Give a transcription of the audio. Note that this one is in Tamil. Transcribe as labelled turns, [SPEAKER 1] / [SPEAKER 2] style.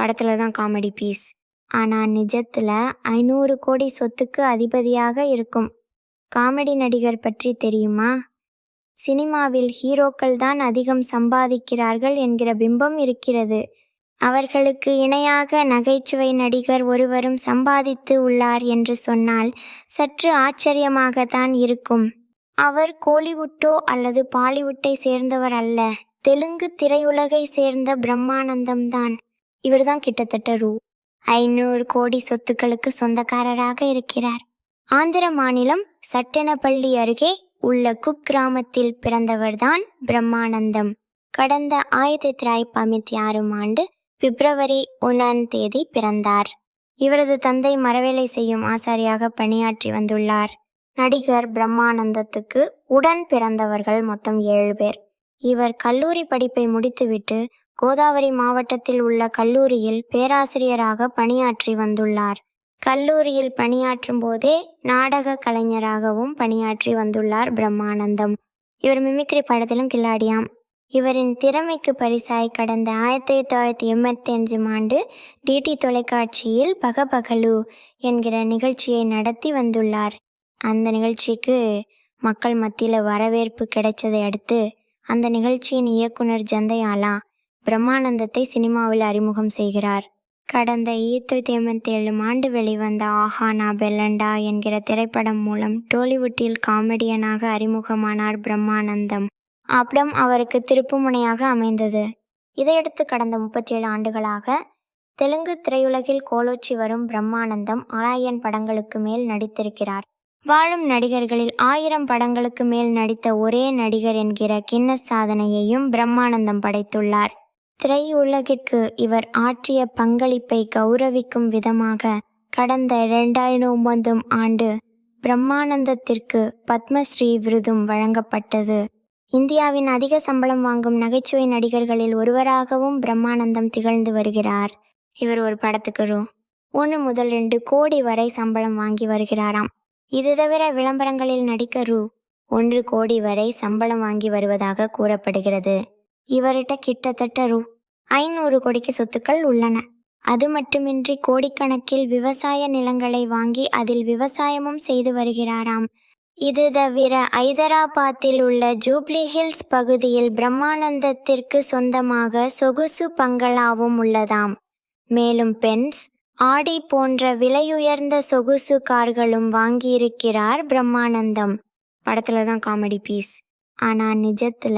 [SPEAKER 1] படத்துல தான் காமெடி பீஸ் ஆனா நிஜத்துல ஐநூறு கோடி சொத்துக்கு அதிபதியாக இருக்கும். காமெடி நடிகர் பற்றி தெரியுமா? சினிமாவில் ஹீரோக்கள் தான் அதிகம் சம்பாதிக்கிறார்கள் என்கிற பிம்பம் இருக்கிறது. அவர்களுக்கு இணையாக நகைச்சுவை நடிகர் ஒருவரும் சம்பாதித்து உள்ளார் என்று சொன்னால் சற்று ஆச்சரியமாகத்தான் இருக்கும். அவர் கோலிவுட்டோ அல்லது பாலிவுட்டை சேர்ந்தவர் அல்ல. தெலுங்கு திரையுலகை சேர்ந்த இவர் தான் இவர்தான் கிட்டத்தட்ட ரூ. ஐநூறு கோடி சொத்துக்களுக்கு சொந்தக்காரராக இருக்கிறார். ஆந்திர மாநிலம் சட்டெனப்பள்ளி அருகே உள்ள குக் கிராமத்தில் பிறந்தவர்தான் பிரம்மானந்தம். கடந்த ஆயிரத்தி தொள்ளாயிரத்தி ஐம்பத்தி ஆறாம் ஆண்டு பிப்ரவரி ஒன்றாம் தேதி பிறந்தார். இவரது தந்தை மரவேலை செய்யும் ஆசாரியாக பணியாற்றி வந்துள்ளார். நடிகர் பிரம்மானந்தத்துக்கு உடன் பிறந்தவர்கள் மொத்தம் ஏழு பேர். இவர் கல்லூரி படிப்பை முடித்துவிட்டு கோதாவரி மாவட்டத்தில் உள்ள கல்லூரியில் பேராசிரியராக பணியாற்றி வந்துள்ளார். கல்லூரியில் பணியாற்றும் போதே நாடக கலைஞராகவும் பணியாற்றி வந்துள்ளார் பிரம்மானந்தம். இவர் மிமிக்ரி படத்திலும் கில்லாடியாம். இவரின் திறமைக்கு பரிசாய் கடந்த ஆயிரத்தி தொள்ளாயிரத்தி எண்பத்தி அஞ்சாம் ஆண்டு டிடி தொலைக்காட்சியில் பகபகலு என்கிற நிகழ்ச்சியை நடத்தி வந்துள்ளார். அந்த நிகழ்ச்சிக்கு மக்கள் மத்தியில் வரவேற்பு கிடைச்சதை அடுத்து அந்த நிகழ்ச்சியின் இயக்குனர் ஜந்தயாலா பிரம்மானந்தத்தை சினிமாவில் அறிமுகம் செய்கிறார். கடந்த ஈத்தொத்தி எண்பத்தி ஏழு ஆண்டு வெளிவந்த ஆஹானா பெல்லண்டா என்கிற திரைப்படம் மூலம் டோலிவுட்டில் காமெடியனாக அறிமுகமானார் பிரம்மானந்தம். அப்படம் அவருக்கு திருப்புமுனையாக அமைந்தது. இதையடுத்து கடந்த முப்பத்தி ஏழு ஆண்டுகளாக தெலுங்கு திரையுலகில் கோலோச்சி வரும் பிரம்மானந்தம் ஆராயன் படங்களுக்கு மேல் நடித்திருக்கிறார். வாழும் நடிகர்களில் ஆயிரம் படங்களுக்கு மேல் நடித்த ஒரே நடிகர் என்கிற கின்னஸ் சாதனையையும் பிரம்மானந்தம் படைத்துள்ளார். திரையுலகிற்கு இவர் ஆற்றிய பங்களிப்பை கௌரவிக்கும் விதமாக கடந்த இரண்டாயிரம் ஒன்பதாம் ஆண்டு பிரம்மானந்தத்திற்கு பத்மஸ்ரீ விருதும் வழங்கப்பட்டது. இந்தியாவின் அதிக சம்பளம் வாங்கும் நகைச்சுவை நடிகர்களில் ஒருவராகவும் பிரம்மானந்தம் திகழ்ந்து வருகிறார். இவர் ஒரு படத்துக்கு ரூ. ஒன்று முதல் ரெண்டு கோடி வரை சம்பளம் வாங்கி வருகிறாராம். இது தவிர விளம்பரங்களில் நடிக்க ரூ. ஒன்று கோடி வரை சம்பளம் வாங்கி வருவதாக கூறப்படுகிறது. இவர்கிட்ட கிட்டத்தட்ட ரூ. ஐநூறு கோடிக்கு சொத்துக்கள் உள்ளன. அது மட்டுமின்றி கோடிக்கணக்கில் விவசாய நிலங்களை வாங்கி அதில் விவசாயமும் செய்து வருகிறாராம். இது தவிர ஐதராபாத்தில் உள்ள ஜூப்ளி ஹில்ஸ் பகுதியில் பிரம்மானந்தத்திற்கு சொந்தமாக சொகுசு பங்களாவும் உள்ளதாம். மேலும் பென்ஸ் ஆடி போன்ற விலையுயர்ந்த சொகுசு கார்களும் வாங்கியிருக்கிறார் பிரம்மானந்தம். படத்துல தான் காமெடி பீஸ் ஆனா நிஜத்துல